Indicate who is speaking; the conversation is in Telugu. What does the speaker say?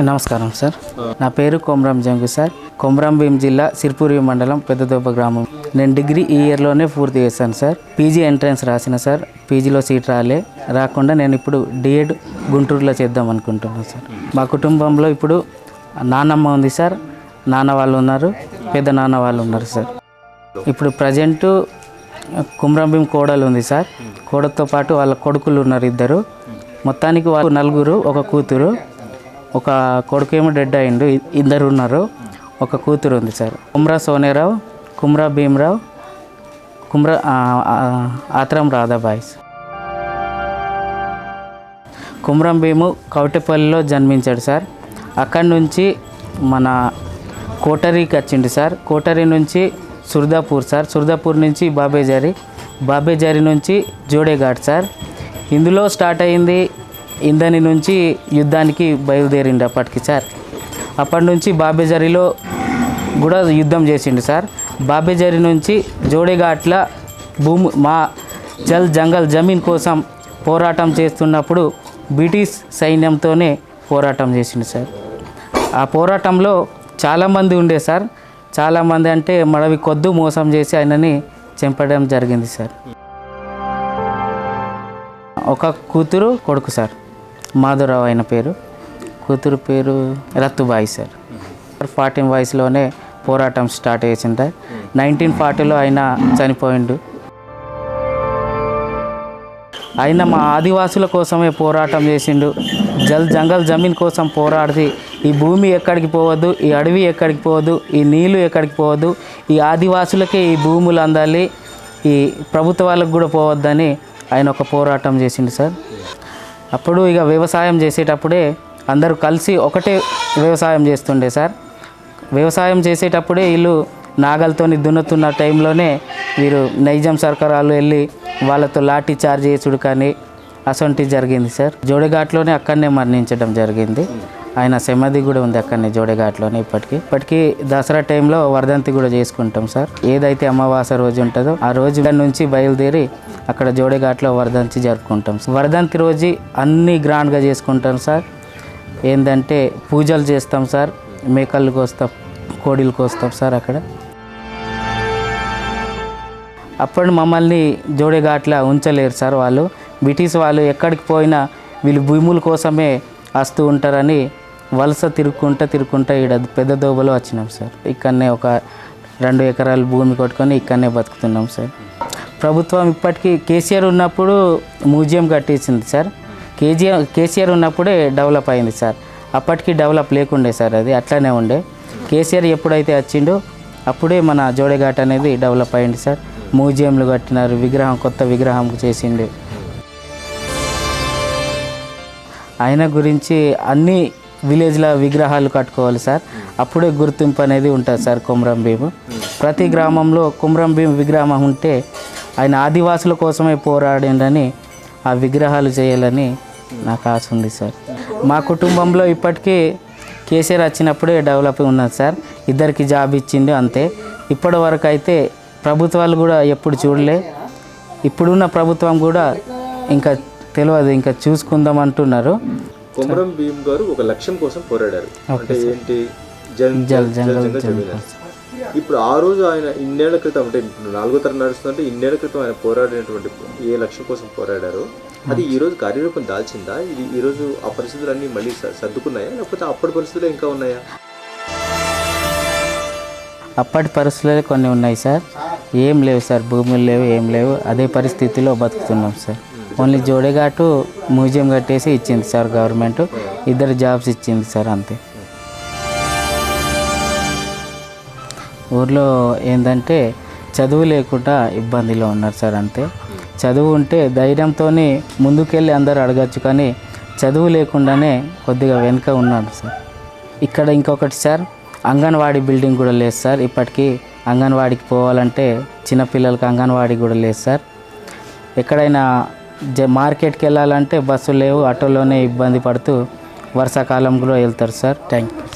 Speaker 1: నమస్కారం సార్. నా పేరు కొమరం జంగు సార్. కొమరం భీం జిల్లా సిర్పూరి మండలం పెద్దదోప గ్రామం. నేను డిగ్రీ ఈ ఇయర్లోనే పూర్తి చేశాను సార్. పీజీ ఎంట్రన్స్ రాసిన సార్. పీజీలో సీట్ రాలే. రాకుండా నేను ఇప్పుడు డిఎడ్ గుంటూరులో చేద్దాం అనుకుంటున్నాను సార్. మా కుటుంబంలో ఇప్పుడు నాన్నమ్మ ఉంది సార్. నాన్న వాళ్ళు ఉన్నారు. పెద్ద నాన్న వాళ్ళు ఉన్నారు సార్. ఇప్పుడు ప్రజెంట్ కుమ్రంభీం కోడలు ఉంది సార్. కోడతో పాటు వాళ్ళ కొడుకులు ఉన్నారు ఇద్దరు. మొత్తానికి వాళ్ళు నలుగురు ఒక కూతురు. ఒక కొడుకు ఏమో డెడ్ అయిండు ఇద్దరు ఉన్నారు. ఒక కూతురు ఉంది సార్. కుమ్రా సోనేరావు కుమ్రా భీమరావు కుమ్రా ఆత్రం రాధాబాయ్ కుమ్రం భీము కౌటపల్లిలో జన్మించాడు సార్. అక్కడి నుంచి మన కోటరీకి వచ్చిండు సార్. కోటరీ నుంచి సుర్దాపూర్ సార్. సుర్దాపూర్ నుంచి బాబేజారి బాబేజారి నుంచి జోడేఘాట్ సార్. ఇందులో స్టార్ట్ అయింది ఇందని నుంచి యుద్ధానికి బయలుదేరిండు అప్పటికి సార్. అప్పటి నుంచి బాబేజరిలో కూడా యుద్ధం చేసిండు సార్. బాబేజరి నుంచి జోడేఘాట్ల భూమి మా జల్ జంగల్ జమీన్ కోసం పోరాటం చేస్తున్నప్పుడు బ్రిటిష్ సైన్యంతోనే పోరాటం చేసిండు సార్. ఆ పోరాటంలో చాలామంది ఉండే సార్. చాలామంది అంటే మడవి కొద్దు మోసం చేసి ఆయనని చంపడం జరిగింది సార్. ఒక కూతురు కొడుకు సార్. మాధురావు ఆయన పేరు. కూతురు పేరు రత్తుబాయి సార్. ఫార్టీన్ వయసులోనే పోరాటం స్టార్ట్ చేసింది. నైన్టీన్ ఫార్టీలో ఆయన చనిపోయిండు. ఆయన మా ఆదివాసుల కోసమే పోరాటం చేసిండు. జల్ జంగల్ జమీన్ కోసం పోరాడి ఈ భూమి ఎక్కడికి పోవద్దు ఈ అడవి ఎక్కడికి పోవద్దు ఈ నీళ్ళు ఎక్కడికి పోవద్దు ఈ ఆదివాసులకే ఈ భూములు అందాలి ఈ ప్రభుత్వాలకు కూడా పోవద్దని ఆయన ఒక పోరాటం చేసిండు సార్. అప్పుడు ఇక వ్యవసాయం చేసేటప్పుడే అందరూ కలిసి ఒకటే వ్యవసాయం చేస్తుండే సార్. వ్యవసాయం చేసేటప్పుడే వీళ్ళు నాగలతోని దున్నుతున్న టైంలోనే వీరు నైజాం సర్కార్ వెళ్ళి వాళ్ళతో లాఠీ చార్జ్ చేసుడు కానీ అసొంటి జరిగింది సార్. జోడిఘాట్లోనే అక్కడనే మరణించడం జరిగింది. ఆయన సమాధి కూడా ఉంది అక్కడనే జోడేఘాట్లోనే ఇప్పటికీ. ఇప్పటికీ దసరా టైంలో వర్ధంతి కూడా చేసుకుంటాం సార్. ఏదైతే అమావాస రోజు ఉంటుందో ఆ రోజు నుంచి బయలుదేరి అక్కడ జోడేఘాట్లో వర్ధంతి జరుపుకుంటాం వర్ధంతి రోజు అన్ని గ్రాండ్గా చేసుకుంటాం సార్. ఏంటంటే పూజలు చేస్తాం సార్. మేకలు కోస్తాం కోడిలు కోస్తాం సార్ అక్కడ. అప్పుడు మమ్మల్ని జోడేఘాట్ల ఉంచలేరు సార్ వాళ్ళు. బ్రిటిష్ వాళ్ళు ఎక్కడికి పోయినా వీళ్ళు భూముల కోసమే వస్తూ ఉంటారని వలస తిరుక్కుంటా తిరుక్కుంటా ఈడ పెద్ద దోబలో వచ్చినాం సార్. ఇక్కడనే ఒక రెండు ఎకరాలు భూమి కొట్టుకొని ఇక్కడనే బతుకుతున్నాం సార్. ప్రభుత్వం ఇప్పటికీ కేసీఆర్ ఉన్నప్పుడు మ్యూజియం కట్టించింది సార్. కేజీఆర్ కేసీఆర్ ఉన్నప్పుడే డెవలప్ అయింది సార్. అప్పటికి డెవలప్ లేకుండే సార్ అది అట్లానే ఉండే. కేసీఆర్ ఎప్పుడైతే వచ్చిండో అప్పుడే మన జోడేఘాట్ అనేది డెవలప్ అయింది సార్. మ్యూజియంలు కట్టినారు విగ్రహం కొత్త విగ్రహం చేసిండు. ఆయన గురించి అన్నీ విలేజ్లో విగ్రహాలు కట్టుకోవాలి సార్. అప్పుడే గుర్తింపు అనేది ఉంటుంది సార్ కుమ్రం భీము. ప్రతి గ్రామంలో కుమ్రం భీము విగ్రహం ఉంటే ఆయన ఆదివాసుల కోసమే పోరాడిండని ఆ విగ్రహాలు చేయాలని నాకు ఆశ ఉంది సార్. మా కుటుంబంలో ఇప్పటికీ కేసీఆర్ వచ్చినప్పుడే డెవలప్ ఉన్నది సార్. ఇద్దరికి జాబ్ ఇచ్చింది అంతే. ఇప్పటి వరకు అయితే ప్రభుత్వాలు కూడా ఎప్పుడు చూడలే. ఇప్పుడున్న ప్రభుత్వం కూడా ఇంకా తెలియదు ఇంకా చూసుకుందాం అంటున్నారు.
Speaker 2: కొమరం భీమ్ గారు ఒక లక్ష్యం కోసం పోరాడారు అంటే ఏంటి జన్
Speaker 1: జల్ జంగల్
Speaker 2: ఇప్పుడు ఆ రోజు ఆయన ఇన్నేళ్ళ క్రితం అంటే ఇప్పుడు నాలుగో తరం నడుస్తుంటే ఇన్నేళ్ళ క్రితం ఆయన పోరాడినటువంటి ఏ లక్ష్యం కోసం పోరాడారో అది ఈ రోజు కార్యరూపం దాల్చిందా ఇది ఈ రోజు ఆ పరిస్థితులన్నీ మళ్ళీ సర్దుకున్నాయా లేకపోతే అప్పటి పరిస్థితులు ఇంకా ఉన్నాయా
Speaker 1: అప్పటి పరిస్థితులు కొన్ని ఉన్నాయి సార్ ఏం లేవు సార్ భూములు లేవు ఏం లేవు అదే పరిస్థితిలో బతుకుతున్నాం సార్ ఓన్లీ జోడేఘాటు మ్యూజియం కట్టేసి ఇచ్చింది సార్ గవర్నమెంట్. ఇద్దరు జాబ్స్ ఇచ్చింది సార్ అంతే. ఊర్లో ఏంటంటే చదువు లేకుండా ఇబ్బందిలో ఉన్నారు సార్ అంతే. చదువు ఉంటే ధైర్యంతో ముందుకెళ్ళి అందరు అడగచ్చు కానీ చదువు లేకుండానే కొద్దిగా వెనుక ఉన్నాడు సార్. ఇక్కడ ఇంకొకటి సార్ అంగన్వాడీ బిల్డింగ్ కూడా లేదు సార్. ఇప్పటికీ అంగన్వాడికి పోవాలంటే చిన్నపిల్లలకి అంగన్వాడీ కూడా లేదు సార్. ఎక్కడైనా జ మార్కెట్కి వెళ్ళాలంటే బస్సులు లేవు ఆటోలోనే ఇబ్బంది పడుతూ వర్షాకాలం కూడా వెళ్తారు సార్. Thank you